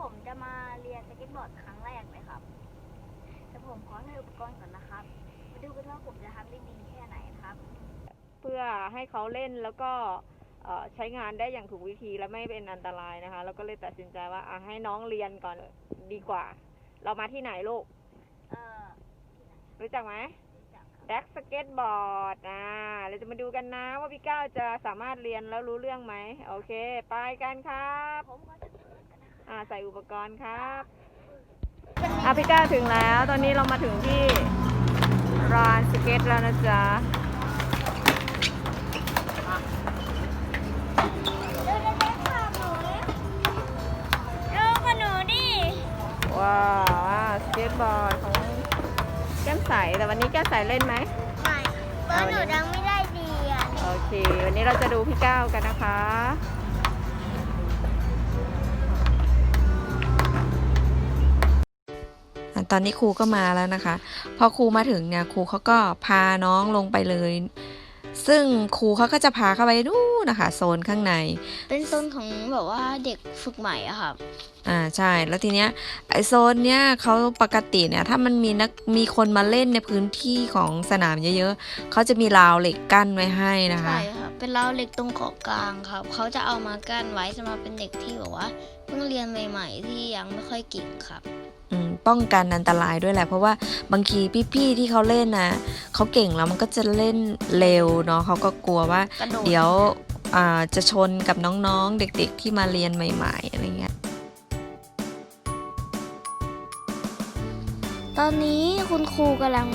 ผมจะมาเรียนสเก็ตบอร์ดครั้งแรกเลยครับ แต่ผมขอให้อุปกรณ์ก่อนนะครับ มาดูกันว่าผมจะทำได้ดีแค่ไหนนะครับ เพื่อให้เขาเล่นแล้วก็เอ่อใช้งานได้อย่างถูกวิธีและไม่เป็นอันตรายนะคะ แล้วก็เลยตัดสินใจว่าอะให้น้องเรียนก่อนดีกว่า เรามาที่ไหนลูก เอ่อรู้จักไหมรู้จักครับแด็กสเก็ตบอร์ดอ่าเราจะมาดูกันนะว่าพี่ก้าวจะสามารถเรียนแล้วรู้เรื่องไหม โอเค ไปกันครับ อ่าใส่อุปกรณ์ครับอะพี่ก้าวถึงแล้ว ตอนนี้เรามาถึงที่ร้านสเก็ตแล้วนะจ๊ะเร็วๆๆค่ะหนูเร็วกับหนูดิว้าวสเก็ตบอร์ดของแก้มใส แต่วันนี้แก้มใสเล่นไหมไม่เพราะหนูดังไม่ได้ดีอะ โอเค วันนี้เราจะดูพี่ก้าวกันนะคะ ตอนนี้ครูก็มาแล้วนะคะ พอครูมาถึงเนี่ยครูเขาก็พาน้องลงไปเลย ซึ่งครูเขาก็จะพาเข้าไปดูนนะคะโซนข้างใน เป็นโซนของแบบว่าเด็กฝึกใหม่อะครับอ่าใช่แล้วทีเนี้ยไอโซนเนี้ยเขาปกติเนี่ยถ้ามันมีนักมีคนมาเล่นในพื้นที่ของสนามเยอะๆเขาจะมีราวเหล็กกั้นไว้ให้นะคะ ใช่ครับเป็นราวเหล็กตรงเกาะกลางครับเขาจะเอามากั้นไว้สำหรับเป็นเด็กที่แบบว่าเพิ่งเรียนใหม่ ๆ ที่ยังไม่ค่อยเก่งครับอืม ป้องกันอันตรายด้วยแหละ เพราะว่าบางทีพี่ๆที่เขาเล่นนะเขาเก่งแล้วมันก็จะเล่นเร็วเนาะเขาก็กลัวว่ากระโดดเดี๋ยวอ่าจะชนกับน้องๆ เด็กๆที่มาเรียนใหม่ ๆ อะไรเงี้ย ตอนนี้คุณครูกำลัง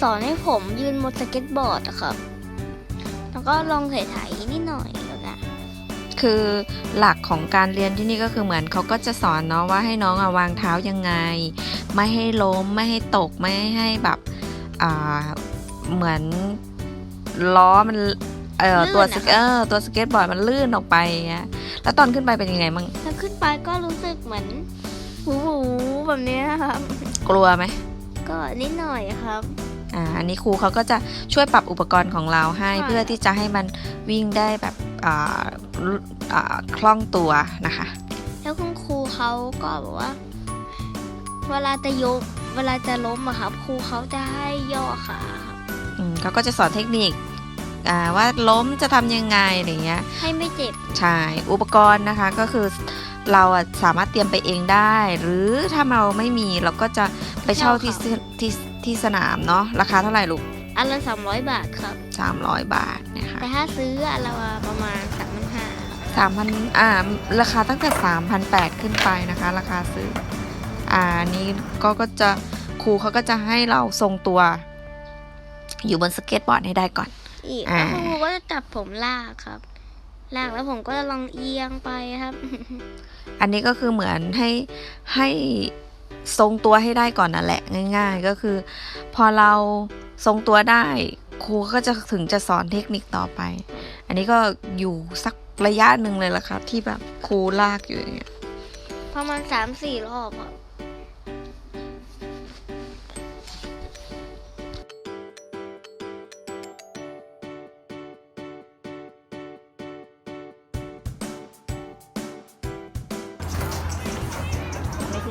สอนให้ผมยืนบนสเก็ตบอร์ดอะครับ แล้วก็ลองถ่ายๆนิดหน่อยแล้วกัน คือหลักของการเรียนที่นี่ก็คือเหมือนเขาก็จะสอนเนาะว่าให้น้องอะวางเท้ายังไง ไม่ให้ล้มไม่ให้ตกไม่ให้แบบอ่าเหมือนล้อมันเอ่อลื่นตัวอะสค่ะเกเออตัวสเก็ตบอร์ดมันลื่นออกไปอย่างเงี้ยแล้วตอนขึ้นไปเป็นยังไงมั่งถ้าขึ้นไปก็รู้สึกเหมือนหูหูๆแบบนี้ครับ กลัวไหมก็นิดหน่อยครับ อ่าอันนี้ครูเขาก็จะช่วยปรับอุปกรณ์ของเราให้ค่ะเพื่อที่จะให้มันวิ่งได้แบบอ่ารุอ่าคล่องตัวนะคะ แล้วคุณครูเขาก็บอกว่า เวลาจะยกเวลาจะล้มอะครับครูเขาจะให้ย่อขาครับอืมเขาก็จะสอนเทคนิคอ่าว่าล้มจะทำยังไงอะไรเงี้ย ให้ไม่เจ็บ ใช่ อุปกรณ์นะคะก็คือเราอะสามารถเตรียมไปเองได้ หรือถ้าเราไม่มีเราก็จะไปเช่าที่เช่าค่ะที่ ที่สนามเนาะราคาเท่าไหร่ลูกอันละสามร้อยบาทครับ300บาทนะคะแต่ถ้าซื้ออันละประมาณสามพันห้าสามพันอ่าราคาตั้งแต่สามพันแปดขึ้นไปนะคะ ราคาซื้อ อ่าอันนี้ก็ก็จะครูเขาก็จะให้เราทรงตัว อยู่บนสเก็ตบอร์ดให้ได้ก่อน อีกอ่าแล้วคุณครูก็จะจับผมลากครับลากแล้วผมก็จะลองเอียงไปครับ อันนี้ก็คือเหมือนให้ให้ ทรงตัวให้ได้ก่อนนั่นแหละง่าย ๆ ก็คือ พอเราทรงตัวได้ครูก็จะถึงจะสอนเทคนิคต่อไป อันนี้ก็อยู่สักระยะหนึ่งเลยละครับ ที่แบบครูลากอยู่อย่างเงี้ยประมาณสามสี่รอบครั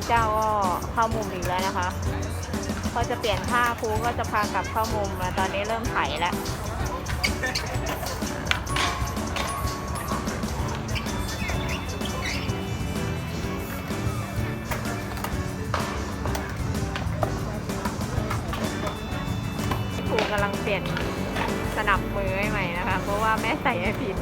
เจ้าก็เข้ามุมอีกแล้วนะคะพอจะเปลี่ยนผ้าครูก็จะพากลับเข้ามุมแล้วตอนนี้เริ่มไถแล้วครูกำลังเปลี่ยนสนับมือให้ใหม่นะคะ เพราะว่าแม่ใส่ให้ผิด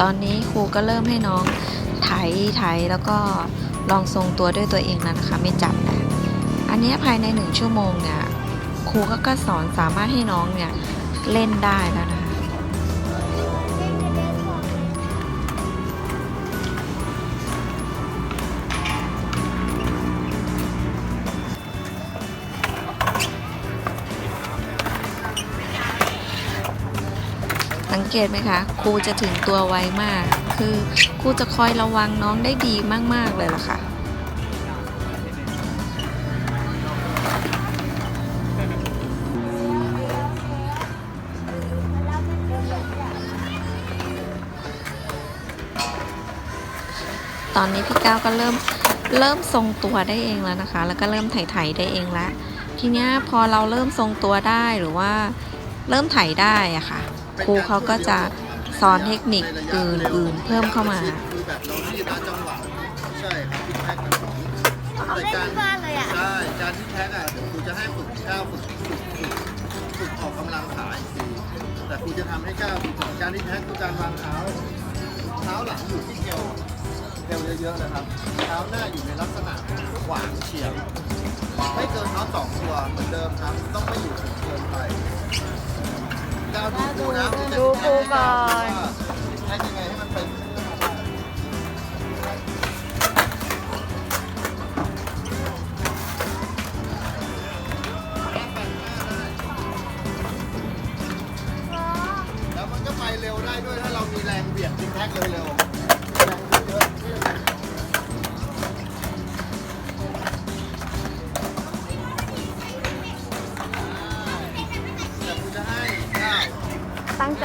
ตอนนี้ครูก็เริ่มให้น้องไถไถแล้วก็ลองทรงตัวด้วยตัวเองแล้วนะคะ ไม่จับนะอันนี้ภายในหนึ่งชั่วโมงเนี่ยครูก็ก็สอนสามารถให้น้องเนี่ยเล่นได้แล้วนะังเกตไหมคะครูจะถึงตัวไวมาก คือครูจะคอยระวังน้องได้ดีมาก ๆ เลยล่ะค่ะตอนนี้พี่ก้าวก็เริ่มเริ่มทรงตัวได้เองแล้วนะคะ แล้วก็เริ่มไถ่ไถ่ได้เองละทีนี้พอเราเริ่มทรงตัวได้หรือว่าเริ่มไถ่ได้อะคะ่ะ ครูเขาก็จะสอนเทคนิคอื่นๆเพิ่มเข้ามาใช่คม่แพ็คอานที่เลยอะ ใช่การที่แพ็คอะครูจะให้ฝึกก้าวฝึกฝึกฝึกฝึกออกกำลังขาอีกทีแต่ครูจะทำให้ก้าวฝึกกอนการที่แพ็คคือการวางเท้า เท้าหลังอยู่ที่เอวเอวเยอะๆนะครับ เท้าหน้าอยู่ในลักษณะขวางเฉียง ไม่เกินเท้าสองตัวเหมือนเดิมครับ ต้องไม่อยู่เกินไป ดูปูนะดูปูก่อน ให้ยังไง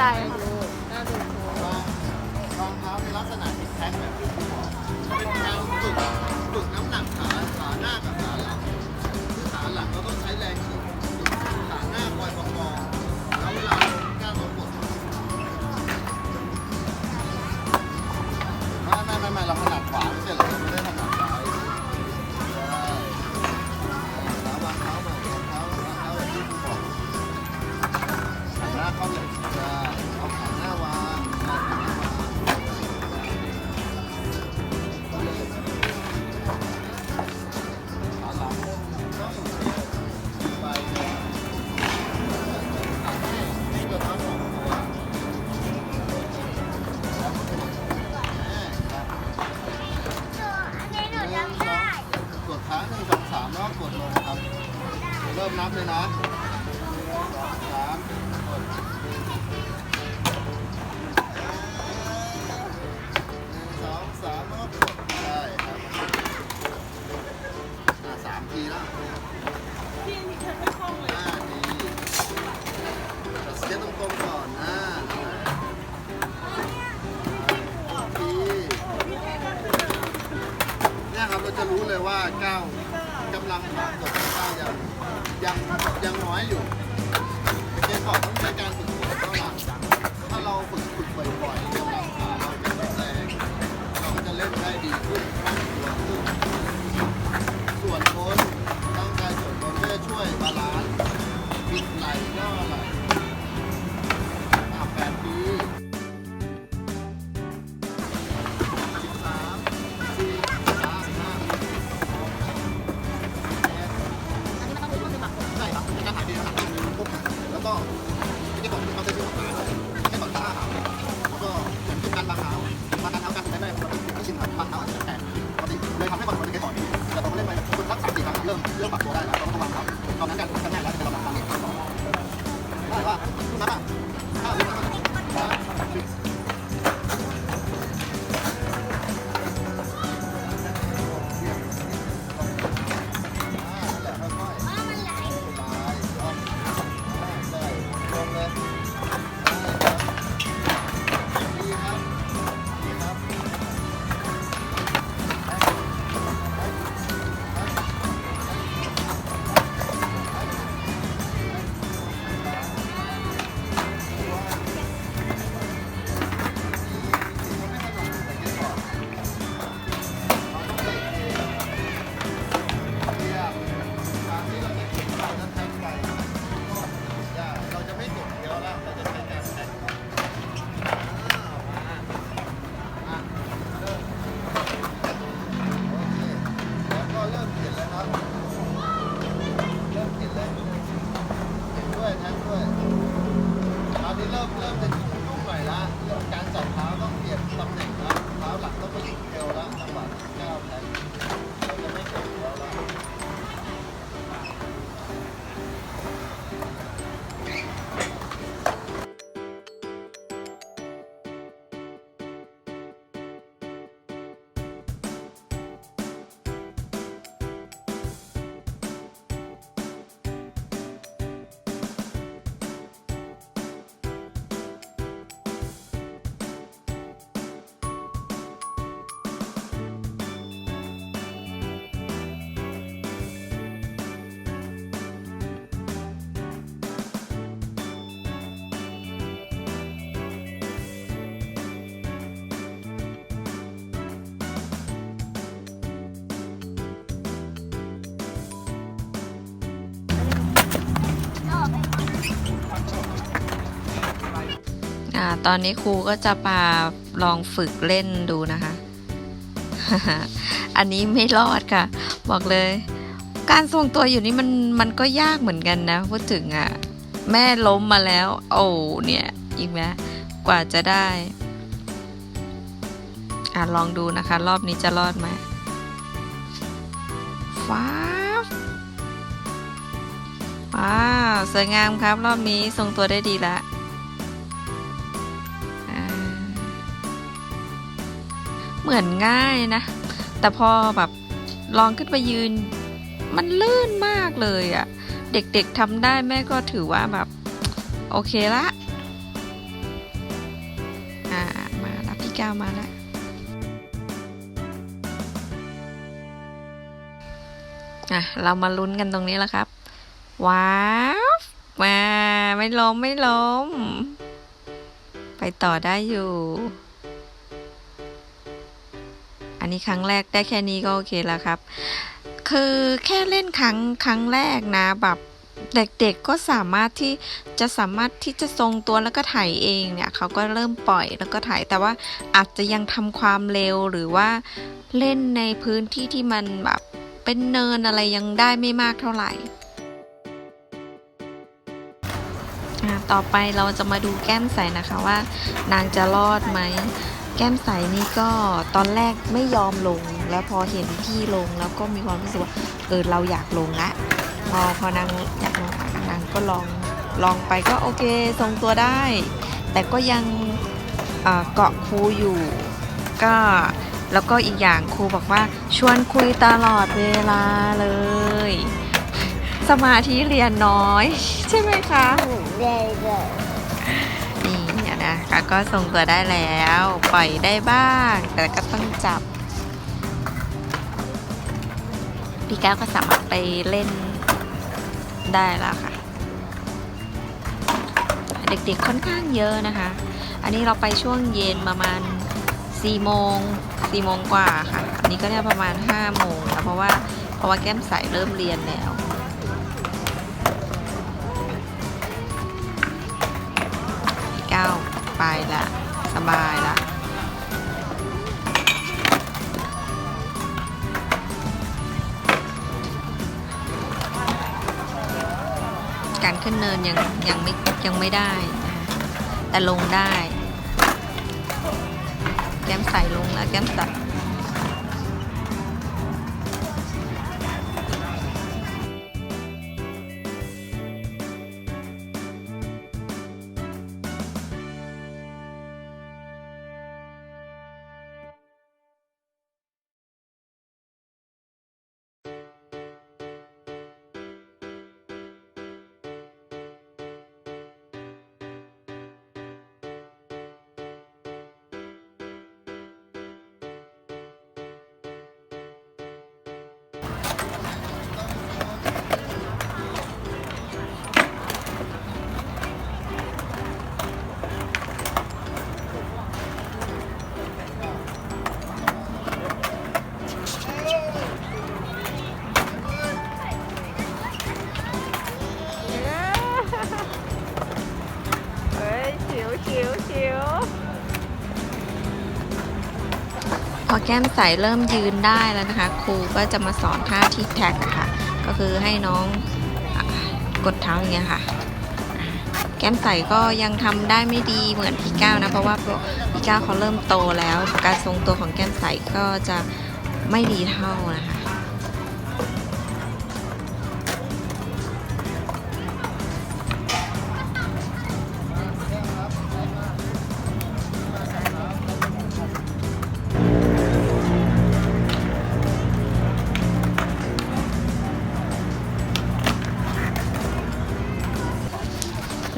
带？ อ่าตอนนี้ครูก็จะมาลองฝึกเล่นดูนะคะ อันนี้ไม่รอดค่ะ บอกเลย การทรงตัวอยู่นี่มันมันก็ยากเหมือนกันนะพูดถึงอะ่ะ แม่ล้มมาแล้ว โอ้เนี่ยอีกไหมกว่าจะได้อะลองดูนะคะ รอบนี้จะรอดไหมฟ้าว้าวสวยงามครับ รอบนี้ทรงตัวได้ดีละ เหมือนง่ายนะ แต่พอแบบลองขึ้นไปยืน มันลื่นมากเลยอะ่ะ เด็กๆทำได้แม่ก็ถือว่าแบบ โอเคละอ่ามาล้วพี่ก้าวมาล้วอะเรามาลุ้นกันตรงนี้แล้วครับ ว้าวมาไม่ล้มไม่ล้ม ไปต่อได้อยู่ นนี้ครั้งแรกได้แค่นี้ก็โอเคแล้วครับ คือแค่เล่นครั้งครั้งแรกนะแบบเด็กๆก็สามารถที่จะสามารถที่จะทรงตัวแล้วก็ถ่ายเองเนี่ยเขาก็เริ่มปล่อยแล้วก็ถ่ายแต่ว่าอาจจะยังทำความเร็วหรือว่าเล่นในพื้นที่ที่มันแบบเป็นเนินอะไรยังได้ไม่มากเท่าไหร่อะต่อไปเราจะมาดูแก้มใสนะคะว่า นางจะรอดไหม แก้มใสนี่ก็ตอนแรกไม่ยอมลง แล้วพอเห็นพี่ลงแล้วก็มีความรู้สึกว่าเออเราอยากลงละพอพอนางอยากลงนางก็ลองลองไปก็โอเคทรงตัวได้ แต่ก็ยังเกาะครูอยู่ ก็แล้วก็อีกอย่างครูบอกว่าชวนคุยตลอดเวลาเลย สมาธิเรียนน้อย ใช่ไหมคะได้เลยนี่เนะคะก็ทรงตัวได้แล้ว ปล่อยได้บ้าง แต่ก็ต้องจับ พี่ก้าวก็สามารถไปเล่นได้แล้วค่ะ เด็กๆค่อนข้างเยอะนะคะ อันนี้เราไปช่วงเย็นประมาณ4โมง4โมงกว่าค่ะ อันนี้ก็ได้ประมาณ5โมงแล้วเพราะว่าเพราะว่าแก้มใสเริ่มเรียนแล้ว ละ สบายละการขึ้นเนินยังยังไม่ยังไม่ได้นะคะแต่ลงได้ แก้มใสลงแล้วแก้มใส พอแก้มใสเริ่มยืนได้แล้วนะคะ ครูก็จะมาสอนท่าทิกแท็กอะค่ะ ก็คือให้น้องอกดเท้าอย่างเงี้ยค่ะ แก้มใสก็ยังทำได้ไม่ดีเหมือนพี่ก้าวนะ เพราะว่าพี่ก้าวเขาเริ่มโตแล้ว การทรงตัวของแก้มใสก็จะไม่ดีเท่านะคะ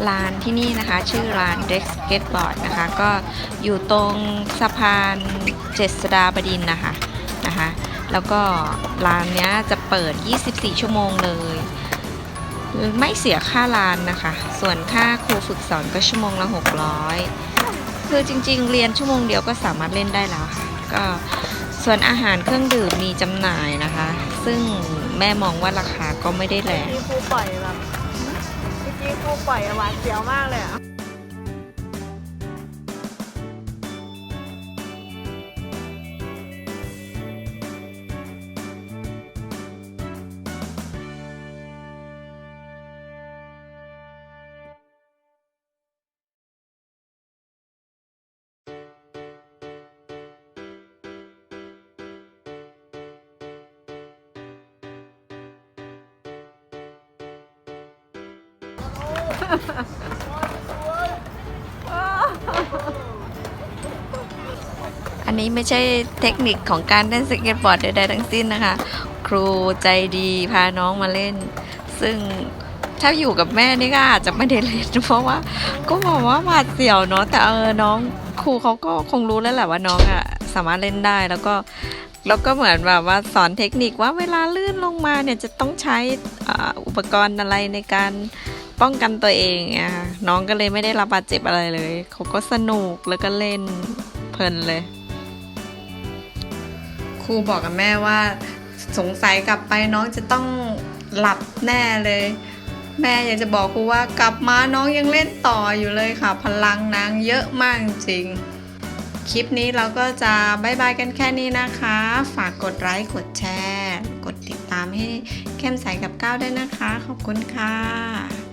ลานที่นี่นะคะ ชื่อลาน Dex Skateboard นะคะ ก็อยู่ตรงสะพานเจษฎาบดินนะคะนะคะ แล้วก็ลานเนี้ยจะเปิด 24 ชั่วโมงเลย ไม่เสียค่าลานนะคะ ส่วนค่าครูฝึกสอนก็ชั่วโมงละ 600 คือจริงๆ เรียนชั่วโมงเดียวก็สามารถเล่นได้แล้วค่ะก็ส่วนอาหารเครื่องดื่มมีจำหน่ายนะคะ ซึ่งแม่มองว่าราคาก็ไม่ได้แรงที่ครูปล่อยแบบ ปล่อยหวานเสียวมากเลยอะ อันนี้ไม่ใช่เทคนิคของการเล่นสเก็ตบอร์ดใดๆทั้งสิ้นนะคะ ครูใจดีพาน้องมาเล่น ซึ่งถ้าอยู่กับแม่นี่ก็อาจจะไม่ได้เล่นเพราะว่า ก็บอกว่าหวาดเสียวเนาะแต่เออน้องครูเขาก็คงรู้แล้วแหละว่าน้องอะสามารถเล่นได้แล้วก็แล้วก็เหมือนแบบว่าสอนเทคนิคว่าเวลาลื่นลงมาเนี่ยจะต้องใช้อุปกรณ์อะไรในการ ป้องกันตัวเองอะน้องก็เลยไม่ได้รับบาดเจ็บอะไรเลย เขาก็สนุกแล้วก็เล่นเพลินเลย ครูบอกกับแม่ว่า สงสัยกลับไปน้องจะต้องหลับแน่เลย แม่อยากจะบอกครูว่ากลับมาน้องยังเล่นต่ออยู่เลยค่ะ พลังนางเยอะมากจริง คลิปนี้เราก็จะบายบายกันแค่นี้นะคะ ฝากกดไลค์กดแชร์ กดติดตามให้เข้มใสกับก้าวด้วยนะคะ ขอบคุณค่ะ